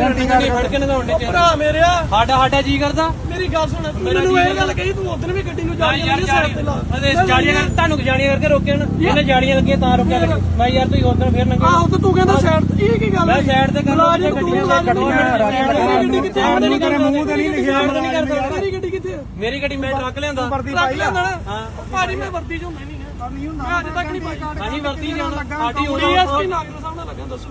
ਭਰਾ ਮੇਰਿਆ। ਸਾਡਾ ਸਾਡਾ ਜੀ ਕਰਦਾ? ਮੇਰੀ ਗੱਲ ਸੁਣ ਤੂੰ ਮੈਨੂੰ ਇਹ ਗੱਲ ਕਹੀ ਤੂੰ ਉਦੋਂ ਵੀ ਗੱਡੀ ਨੂੰ ਹਾਂ ਜਾ ਯਾਰ ਜਾੜੀ ਅਰੇ ਜਾੜੀਆਂ ਕਰ ਤੁਹਾਨੂੰ ਜਾੜੀਆਂ ਕਰਕੇ ਰੋਕਿਆ ਨਾ? ਇਹਨੇ ਜਾੜੀਆਂ ਲੱਗੀਆਂ ਤਾਂ ਰੋਕਿਆ ਮੈਂ ਯਾਰ ਤੁਸੀਂ ਉਧਰ ਫੇਰ ਨੰਗੇ ਆਹੋ ਤੇ ਤੂੰ ਕਹਿੰਦਾ ਸਾਈਡ ਇਹ ਕੀ ਗੱਲ ਹੈ ਸਾਈਡ ਤੇ ਕਰ ਤੂੰ ਗੱਡੀਆਂ ਮੁਲਾਜ਼ਮ ਗੱਡੀਆਂ ਗੱਡੀ ਕਿੱਥੇ ਸਾਈਡ ਨਹੀਂ ਕਰ ਮੂੰਹ ਤੇ ਨਹੀਂ ਲਿਖਿਆ ਨਹੀਂ ਕਰਦਾ ਮੇਰੀ ਗੱਡੀ ਕਿੱਥੇ ਮੇਰੀ ਗੱਡੀ ਮੈਂ ਟਰੱਕ ਲਿਆਂਦਾ। ਲੈਂਦਾ ਨਾ। ਹਾਂ ਭਾਜੀ ਮੈਂ ਵਰਦੀ ਚੋਂ ਮੈਂ ਨਹੀਂ ਹੈ। ਮੈਂ ਅੱਜ ਤੱਕ ਨਹੀਂ ਪਾਈ। ਅਸੀਂ ਵਰਤੀ ਜਾਣਾ। ਸਾਡੀ ਹੋਣੀ ਡੀਐਸਪੀ ਨਾਗਰ ਸਾਹਿਬ ਨਾਲ ਲੱਗਾ ਦੱਸੋ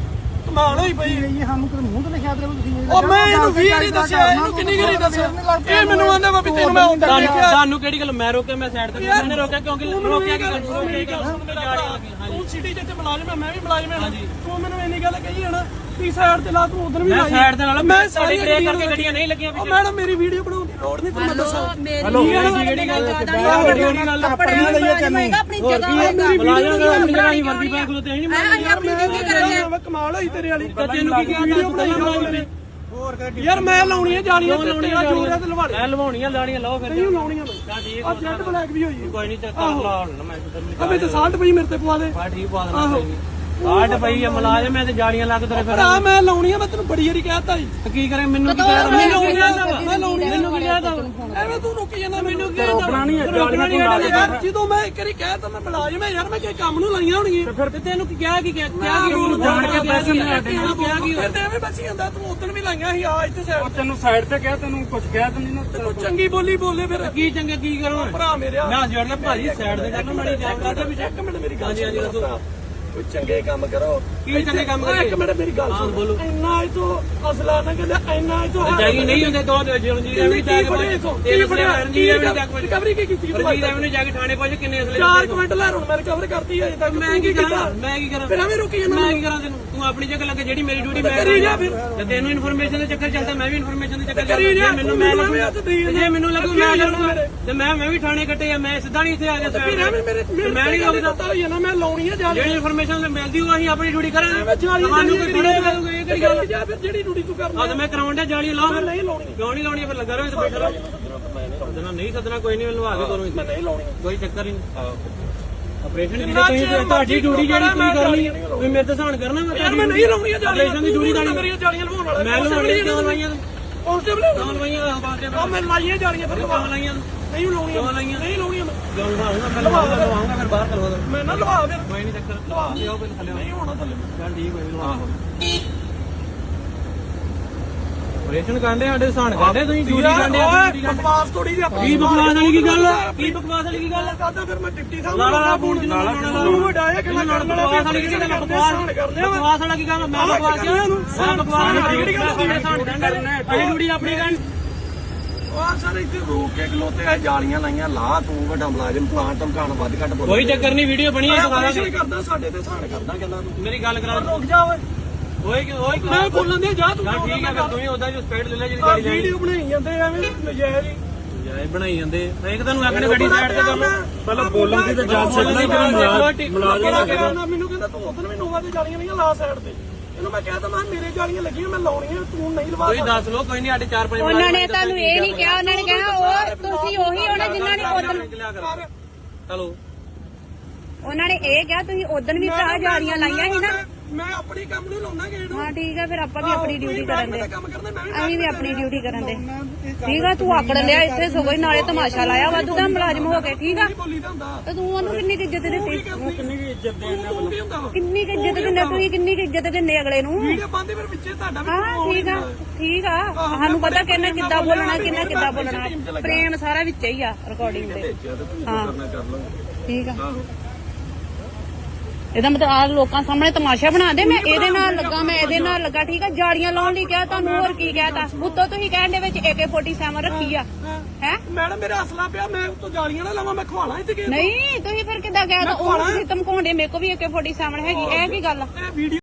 ਕਮਾਲ ਹੋਈ ਪਈ। ਇਹ ਸਾਨੂੰ ਤੇ ਮੂੰਹ ਤੇ ਲਿਖਿਆ ਤੇ ਤੁਸੀਂ ਉਹ ਮੈਂ ਇਹਨੂੰ ਵੀ ਨਹੀਂ ਦੱਸਿਆ ਇਹਨੂੰ ਕਿੰਨੀ ਗਰੀ ਦੱਸਿਆ। ਇਹ ਮੈਨੂੰ ਆਂਦਾ ਵਾ ਵੀ ਤੈਨੂੰ ਮੈਂ ਹੁੰਦਾ ਦੇਖਿਆ। ਤੁਹਾਨੂੰ ਕਿਹੜੀ ਗੱਲ ਮੈਂ ਰੋਕਿਆ ਮੈਂ ਸਾਈਡ ਤੇ ਮੈंने ਰੋਕਿਆ ਕਿਉਂਕਿ ਰੋਕਿਆ ਕਿ ਤੂੰ ਮੇਰੀ ਗੱਲ ਸੁਣ ਮੇਰਾ ਭਰਾ। ਤੂੰ ਸਿਟੀ ਜਿੱਥੇ ਮੁਲਾਜ਼ਮ ਹੈ ਮੈਂ ਵੀ ਮੁਲਾਜ਼ਮ ਹਾਂ। ਤੂੰ ਮੈਨੂੰ ਇੰਨੀ ਗੱਲ ਕਹੀ ਹੈ ਨਾ ਤੀ ਸਾਈਡ ਤੇ ਲਾ ਤੂੰ ਉਧਰ ਵੀ ਮੈਂ ਲਾਈ। ਸਾਈਡ ਤੇ ਨਾਲ ਮੈਂ ਸਾਡੀ ਬ੍ਰੇਕ ਕਰਕੇ ਗੱਡੀਆਂ ਨਹੀਂ ਲੱਗੀਆਂ ਉਹ ਮੈਡਮ ਮੇਰੀ ਵੀਡੀਓ ਬਣਾਉਣ ਦੀ ਲੋੜ ਨਹੀਂ ਤੁਹਾਨੂੰ ਦੱਸਾਂ। ਹਲੋ ਜਿਹੜੀ ਗੱਲ ਜਿਹੜੀ ਗੱਲ ਆਪਣੀ ਲਈਏ ਤੈਨੂੰ ਆਪਣੀ ਜਗ੍ਹਾ ਬੁਲਾਇਆ ਨਾ ਆਪਣੀ ਜਗ੍ਹਾ ਹੀ ਵਰਦੀ ਪਾ ਕੋਲ ਤੇ ਨਹੀਂ ਮੈਂ ਯਾਰ ਮੈਂ ਮੈਂ ਕਮਾਲ ਹੋਈ ਤੇਰੇ ਵਾਲੀ। ਤੈਨੂੰ ਕੀ ਕਿਹਾ ਵੀਡੀਓ ਬਣਾਈ ਮੇਰੀ ਹੋਰ ਕਿਹੜੀ ਯਾਰ ਮੈਂ ਲਾਉਣੀਆਂ ਜਾਲੀਆਂ ਤੇ ਤੇਰਾ ਜੋਰ ਤੇ ਲਵਾ ਦੇ ਮੈਂ ਲਵਾਉਣੀਆਂ ਲਾਣੀਆਂ ਲਾਓ ਫਿਰ। ਨਹੀਂ ਲਾਉਣੀਆਂ ਮੈਂ। ਤਾਂ ਠੀਕ ਆ ਜੈਟ ਬਲੈਕ ਵੀ ਹੋਈ ਕੋਈ ਨਹੀਂ ਤੇ ਕਰ ਲਾ ਹੁਣ ਮੈਂ ਤੇ ਸਾਲਟ ਪਈ ਮੇਰੇ ਤੇ ਪਵਾ ਦੇ। ਬਾ ਠੀਕ ਪਾ ਦੇਣਾ ਪਈ ਆ ਮਲਾਜ਼ਮ ਐ ਤੇ ਜਾੜੀਆਂ ਲੱਗ ਤੇਰੇ ਫਿਰ ਭਰਾ ਮੈਂ ਲਾਉਣੀਆਂ ਮੈਂ ਤੈਨੂੰ ਬੜੀ ਵਾਰੀ ਕਹਿਤਾ ਜੀ ਤੇ ਕੀ ਕਰੇ ਮੈਨੂੰ ਕੀ ਕਹਿ ਮੈਨੂੰ ਕੀ ਕਹਿਦਾ ਮੈਂ ਲਾਉਣੀ ਮੈਨੂੰ ਕੀ ਕਹਿਦਾ ਐਵੇਂ ਤੂੰ ਰੁਕੀ ਜਾਂਦਾ ਮੈਨੂੰ ਕੀ ਰੋਕਣਾ ਨਹੀਂ ਹੈ, ਰੋਕਣਾ ਨਹੀਂ ਜਾਲੀਆਂ ਤੂੰ ਜਦੋਂ ਮੈਂ ਇੱਕ ਵਾਰੀ ਕਹਿਤਾ ਮੈਂ ਮੁਲਾਜ਼ਮ ਹੈ ਯਾਰ ਮੈਂ ਕਿਸੇ ਕੰਮ ਨੂੰ ਲਾਈਆਂ ਹੋਣਗੀਆਂ। ਫਿਰ ਤੇ ਤੈਨੂੰ ਕੀ ਕਿਹਾ ਕੀ ਕਿਹਾ? ਕੀ ਮੈਨੂੰ ਜਾਣ ਕੇ ਪੈਸੇ ਨਹੀਂ ਆਟੇ ਨੂੰ ਕਿਹਾ? ਕੀ ਫਿਰ ਤੇ ਐਵੇਂ ਬਸੀ ਜਾਂਦਾ ਤੂੰ ਉਦੋਂ ਵੀ ਲਾਈਆਂ ਸੀ ਆ ਇੱਥੇ ਸਾਈਡ ਤੈਨੂੰ ਸਾਈਡ ਤੇ ਕਿਹਾ ਤੈਨੂੰ ਕੁਝ ਕਹਿ ਦਿੰਦੀ ਨਾ ਤੈਨੂੰ ਚੰਗੀ ਬੋਲੀ ਬੋਲੇ ਫਿਰ। ਕੀ ਚੰਗਾ ਕੀ ਕਰੋ? ਭਰਾ ਮੇਰਿਆ ਮੈਂ ਜੜ ਭਾਜੀ ਸਾਈਡ ਤੇ ਕਰਨਾ ਮਾੜੀ ਜਾਮ ਕਰਦਾ ਵੀ ਇੱਕ ਮਿੰਟ ਮੇਰੀ ਗੱਲ ਹਾਂਜੀ ਹਾਂਜੀ ਦੱਸੋ। ਕੋਈ ਚੰਗੇ ਕੰਮ ਕਰੋ। ਕੀ ਚੰਗੇ ਕੰਮ ਕਰੀਏ ਇੱਕ ਮਿੰਟ ਮੇਰੀ ਗੱਲ ਸੁਣ। ਬੋਲੋ। ਇੰਨਾ ਇਹ ਤੋਂ ਅਸਲਾ ਨਾ ਕਹਿੰਦਾ ਇੰਨਾ ਇਹ ਤੋਂ ਜਾਈ ਨਹੀਂ ਹੁੰਦੇ ਦੋ ਜੀਵਨ ਜੀ ਰਵੀ ਜਾ ਕੇ ਤੇਰੇ ਬੜੇ ਰਣਜੀਤ ਰਵੀ ਜਾ ਕੇ ਰਿਕਵਰੀ ਕੀ ਕੀਤੀ ਰਣਜੀਤ ਰਵੀ ਨੇ ਜਾ ਕੇ ਥਾਣੇ ਪਹੁੰਚ ਕਿੰਨੇ ਅਸਲੇ ਚਾਰ ਕਮੈਂਟ ਲੈ ਹੁਣ ਮੈਂ ਰਿਕਵਰ ਕਰਤੀ ਅਜੇ ਤੱਕ ਮੈਂ ਕੀ ਕਰਾਂ? ਮੈਂ ਕੀ ਕਰਾਂ? ਫਿਰ ਐਵੇਂ ਰੁਕੀ ਜਾਂਦਾ ਮੈਂ ਕੀ ਕਰਾਂ ਤੈਨੂੰ? ਤੂੰ ਆਪਣੀ ਜਗ੍ਹਾ ਲੱਗੇ ਜਿਹੜੀ ਮੇਰੀ ਡਿਊਟੀ ਮੈਂ ਕਰੀ ਜਾ ਫਿਰ। ਤੇ ਤੈਨੂੰ ਇਨਫੋਰਮੇਸ਼ਨ ਦੇ ਚੱਕਰ ਚੱਲਦਾ ਮੈਂ ਵੀ ਇਨਫੋਰਮੇਸ਼ਨ ਦੇ ਚੱਕਰ ਕਰੀ ਜਾ, ਮੈਨੂੰ ਮੈਂ ਲੱਗੂ ਜੇ ਮੈਨੂੰ ਲੱਗੂ ਮੈਂ ਲੱਗੂ। ਤੇ ਮੈਂ ਮੈਂ ਵੀ ਥਾਣੇ ਕੱਟੇ ਆ ਮੈਂ ਸਿੱਧਾ ਨਹੀਂ ਇੱਥੇ ਆ ਗਿਆ ਫਿਰ ਸਾਈਡ ਐਵੇਂ ਮੇਰੇ ਤੇ ਮੈਂ ਨਹੀਂ ਲੱਗਦਾ। ਪਤਾ ਹੋਈ ਨਾ ਮੈਂ ਲਾਉਣੀ ਆ ਜਾ ਜਿਹੜੀ ਇਨਫੋਰਮੇਸ਼ਨ ਮਿਲਦੀ ਉਹ ਅਸੀਂ ਆਪਣੀ ਡਿਊਟੀ ਕਰਾਂਗੇ। ਮੈਂ ਜਾਲੀ ਤੁਹਾਨੂੰ ਕੋਈ ਥੋੜਾ ਕਰੂਗਾ ਇਹ ਕਿਹੜੀ ਗੱਲ ਜਾ ਫਿਰ ਜਿਹੜੀ ਡਿਊਟੀ ਤੂੰ ਕਰਨਾ ਆ ਤੇ ਮੈਂ ਕਰਾਉਣ ਡਿਆ ਜਾਲੀ ਲਾਓ ਫਿਰ। ਨਹੀਂ ਲਾਉਣੀ। ਕਿਉਂ ਨਹੀਂ ਲਾਉਣੀ? ਫਿਰ ਲੱਗਾ ਰਹੋ ਇੱਥੇ ਬੈਠਾ ਰਹੋ। ਸੱਦਣਾ ਨਹੀਂ ਸੱਦਣਾ ਕੋਈ ਨਹੀਂ ਮੈਨੂੰ ਲਵਾ ਕੇ ਦੋਨੋਂ ਮੈਂ ਨਹੀਂ ਲਾਉਣੀ। ਕੋਈ ਚੱਕਰ ਨਹੀਂ। ਆਪਰੇਸ਼ਨ ਦੀ ਤੁਸੀਂ ਤੁਹਾਡੀ ਡਿਊਟੀ ਜਿਹੜੀ ਤੁਸੀਂ ਕਰਨੀ ਹੈ ਤੁਸੀਂ ਮੇਰੇ ਤੇ ਸਹਾਨ ਕਰਨਾ ਮੈਂ ਨਹੀਂ ਲਾਉਣੀ ਆਪਰੇਸ਼ਨ ਦੀ ਡਿਊਟੀ ਤਾਂ ਮੇਰੀਆਂ ਜਾਲੀਆਂ ਲਵਾਉਣ ਵਾਲਾ ਮੈਂ ਲਵਾਉਣੀ ਕਿਉਂ ਲਾਈਆਂ ਕਾਂਸਟੇਬਲ ਕਿਉਂ ਲਾਈਆਂ ਬਾਅਦ ਉਹ ਮੈਂ ਲਾਈਆਂ ਜਾਲੀਆਂ ਫਿਰ। ਲਵਾ ਕਿਉਂ ਲਾਈਆਂ। ਨਹੀਂ ਲਾਉਣੀਆਂ। ਨਹੀਂ ਲਾਉਣੀਆਂ ਮੈਂ। ਲਵਾਉਂਗਾ ਮੈਂ ਲਵਾਉਂਗਾ ਫਿਰ ਬਾਹਰ ਕਰਵਾ ਦੋ ਮੈਂ ਨਾ ਲਵਾ ਫਿਰ ਕੋਈ ਨਹੀਂ ਚੱਕਰ। ਲਵਾ ਲਿਓ ਪਹਿਲੇ ਥੱਲੇ ਨਹੀਂ ਹੋਣਾ ਥੱਲੇ। ਚੱਲ ਠੀਕ ਹੋਈ ਲਵਾ ਆਪਰੇਸ਼ਨ ਕਰਦੇ ਸਾਡੇ ਸਹਾਨ ਕਰਦੇ ਤੁਸੀਂ ਡਿਊਟੀ ਕਰਦੇ ਓਏ ਬਕਵਾਸ ਥੋੜੀ ਜਿਹੀ ਆਪਣੀ ਕੀ ਬਕਵਾਸ ਵਾਲੀ ਕੀ ਗੱਲ ਕੀ ਬਕਵਾਸ ਵਾਲੀ ਕੀ ਗੱਲ ਕਰਦਾ ਫਿਰ ਮੈਂ ਡਿਪਟੀ ਸਾਹਿਬ ਲਾ ਲਾ ਲਾ ਫੋਨ ਜਿਹਨੂੰ ਲਾਉਣਾ ਲਾ। ਤੂੰ ਵੱਡਾ ਹੈ ਕਿ ਮੈਂ ਕਰਨ ਵਾਲਾ ਬਕਵਾਸ ਵਾਲੀ ਕੀ ਗੱਲ? ਬਕਵਾਸ ਬਕਵਾਸ ਵਾਲਾ ਕੀ ਗੱਲ? ਮੈਂ ਬਕਵਾਸ ਕਿਹਾ ਮੈਂ ਬਕਵਾਸ ਵਾਲੀ ਸਹਾਨ ਕਰਨਾ ਅਸੀਂ ਡਿਊਟੀ ਆਪਣੀ ਕਰਨ। ਉਹ ਸਰ ਇੱਥੇ ਰੋਕ ਕੇ ਖਲੋਤੇ ਆ ਜਾਲੀਆਂ ਲਾਈਆਂ ਲਾ ਤੂੰ ਵੱਡਾ ਮੁਲਾਜ਼ਮ ਪਲਾਂਟ ਧਮਕਾਣ ਵੱਧ ਘੱਟ ਬੋਲ ਕੋਈ ਚੱਕਰ ਨਹੀਂ ਵੀਡੀਓ ਬਣੀ ਹੈ ਦੁਬਾਰਾ ਕਰਦਾ ਸਾਡੇ ਤੇ ਸਾਨ ਕਰਦਾ ਕਹਿੰਦਾ ਮੇਰੀ ਗੱਲ ਕਰਾ ਰੁਕ ਜਾ ਓਏ। ਓਏ ਕਿ ਓਏ ਮੈਂ ਬੋਲਣ ਦੇ ਜਾ ਤੂੰ ਹਾਂ ਠੀਕ ਹੈ ਫਿਰ ਤੂੰ ਹੀ ਉਹਦਾ ਜੋ ਸਪੀਡ ਲੈ ਲੈ ਜਿਹੜੀ ਗਾੜੀ ਜਾਣੀ ਵੀਡੀਓ ਬਣਾਈ ਜਾਂਦੇ ਐਵੇਂ ਨਜਾਇਜ਼। ਹੀ ਜਾਏ ਬਣਾਈ ਜਾਂਦੇ ਇੱਕ ਤੁਹਾਨੂੰ ਆਖਣੇ ਗੱਡੀ ਸਾਈਡ ਤੇ ਕਰ ਲਓ। ਪਹਿਲਾਂ ਬੋਲਣ ਦੀ ਤਾਂ ਜਾਚ ਸਿੱਖਣਾ ਕਿ ਮੁਲਾਜ਼ਮ ਮੈਨੂੰ ਕਹਿੰਦਾ ਤੂੰ ਉਧਰ ਵੀ ਨੋਵਾ ਤੇ ਜਾਲੀਆਂ ਨਹੀਂ ਲਾ ਸਾਈਡ ਤੇ। ਇਹਨੂੰ ਮੈਂ ਕਹਿਤਾ ਮੈਂ ਮੇਰੇ ਜਾਲੀਆਂ ਲੱਗੀਆਂ ਮੈਂ ਲਾਉਣੀਆਂ ਤੂੰ ਨਹੀਂ ਲਵਾ ਕੋਈ ਦੱਸ ਲੋ ਕੋਈ ਨਹੀਂ ਸਾਡੇ 4-5 ਉਹਨਾਂ ਨੇ ਤੁਹਾਨੂੰ ਇਹ ਨਹੀਂ ਕਿਹਾ ਉਹਨਾਂ ਨੇ ਕਿਹਾ ਉਹ ਤੁਸੀਂ ਉਹੀ ਹੋਣਾ ਜਿਨ੍ਹਾਂ ਨੇ ਉਦੋਂ ਚਲੋ। ਉਹਨਾਂ ਨੇ ਇਹ ਕਿਹਾ ਤੁਸੀਂ ਉਦੋਂ ਵੀ ਭਰਾ ਜਾਰੀਆਂ ਲਾਈਆਂ ਸੀ ਨਾ। ਮੈਂ ਆਪਣੀ ਕੰਮ ਨੂੰ ਲਾਉਣਾ ਗੇੜ ਹਾਂ ਠੀਕ ਆ ਫਿਰ ਆਪਾਂ ਵੀ ਆਪਣੀ ਡਿਊਟੀ ਕਰਨ ਦੇ। ਕੰਮ ਕਰਦਾ ਮੈਂ ਵੀ ਅਸੀਂ ਵੀ ਆਪਣੀ ਡਿਊਟੀ ਕਰਨ ਦੇ। ਠੀਕ ਆ ਤੂੰ ਆਕੜ ਲਿਆ ਇੱਥੇ ਸਗੋਂ ਹੀ ਨਾਲੇ ਤਮਾਸ਼ਾ ਲਾਇਆ ਵਾਧੂ ਦਾ ਮੁਲਾਜ਼ਮ ਹੋ ਕੇ ਠੀਕ ਆ? ਤੇ ਤੂੰ ਉਹਨੂੰ ਕਿੰਨੀ ਕੁ ਇੱਜ਼ਤ ਦਿੱਤੀ? ਕਿੰਨੀ ਵੀ ਇੱਜ਼ਤ ਦੇਣਾ ਕੀ ਕਿੰਨੀ ਕੁ ਇੱਜ਼ਤ ਦਿੰਦੇ ਤੁਸੀਂ ਕਿੰਨੀ ਕੁ ਇੱਜ਼ਤ ਦਿੰਦੇ ਅਗਲੇ ਨੂੰ? ਵੀਡੀਓ ਤੁਹਾਡਾ ਵੀ ਠੀਕ ਆ ਠੀਕ ਆ। ਸਾਨੂੰ ਪਤਾ ਕਿੰਨੇ ਕਿੱਦਾਂ ਬੋਲਣਾ ਕਿੰਨੇ ਕਿੱਦਾਂ ਬੋਲਣਾ। ਪ੍ਰੇਮ ਸਾਰਾ ਵਿੱਚ ਹੀ ਆ ਰਿਕਾਰਡਿੰਗ ਦੇ। ਹਾਂ। ਠੀਕ ਆ। ਇਹਦਾ ਮਤਲਬ ਆ ਲੋਕਾਂ ਸਾਹਮਣੇ ਤਮਾਸ਼ਾ ਬਣਾ ਦੇ ਮੈਂ ਇਹਦੇ ਨਾਲ ਲੱਗਾ ਮੈਂ ਇਹਦੇ ਨਾਲ ਲੱਗਾ ਠੀਕ ਆ? ਜਾੜੀਆਂ ਲਾਉਣ ਲਈ ਕਿਹਾ ਤੁਹਾਨੂੰ ਹੋਰ ਕੀ ਕਹਿਤਾ ਉੱਤੋਂ ਤੁਸੀਂ ਕਹਿਣ ਦੇ ਵਿੱਚ AK47 ਰੱਖੀ ਆ ਹੈ? ਮੈਡਮ ਮੇਰਾ ਅਸਲਾ ਪਿਆ ਮੈਂ ਉਤੋਂ ਜਾਲੀਆਂ ਨਾ ਲਾਵਾਂ ਮੈਂ ਖਵਾਣਾ ਇੱਥੇ ਕਿਸੇ ਨੂੰ। ਨਹੀਂ ਤੁਸੀਂ ਫਿਰ ਕਿੱਦਾਂ ਕਹਿਤਾ ਉਹ ਤੁਸੀਂ ਧਮਕਾਉਂਦੇ ਮੇਰੇ ਕੋ ਵੀ AK47 ਹੈਗੀ ਇਹ ਕੀ ਗੱਲ ਆ? ਇਹ ਵੀਡੀਓ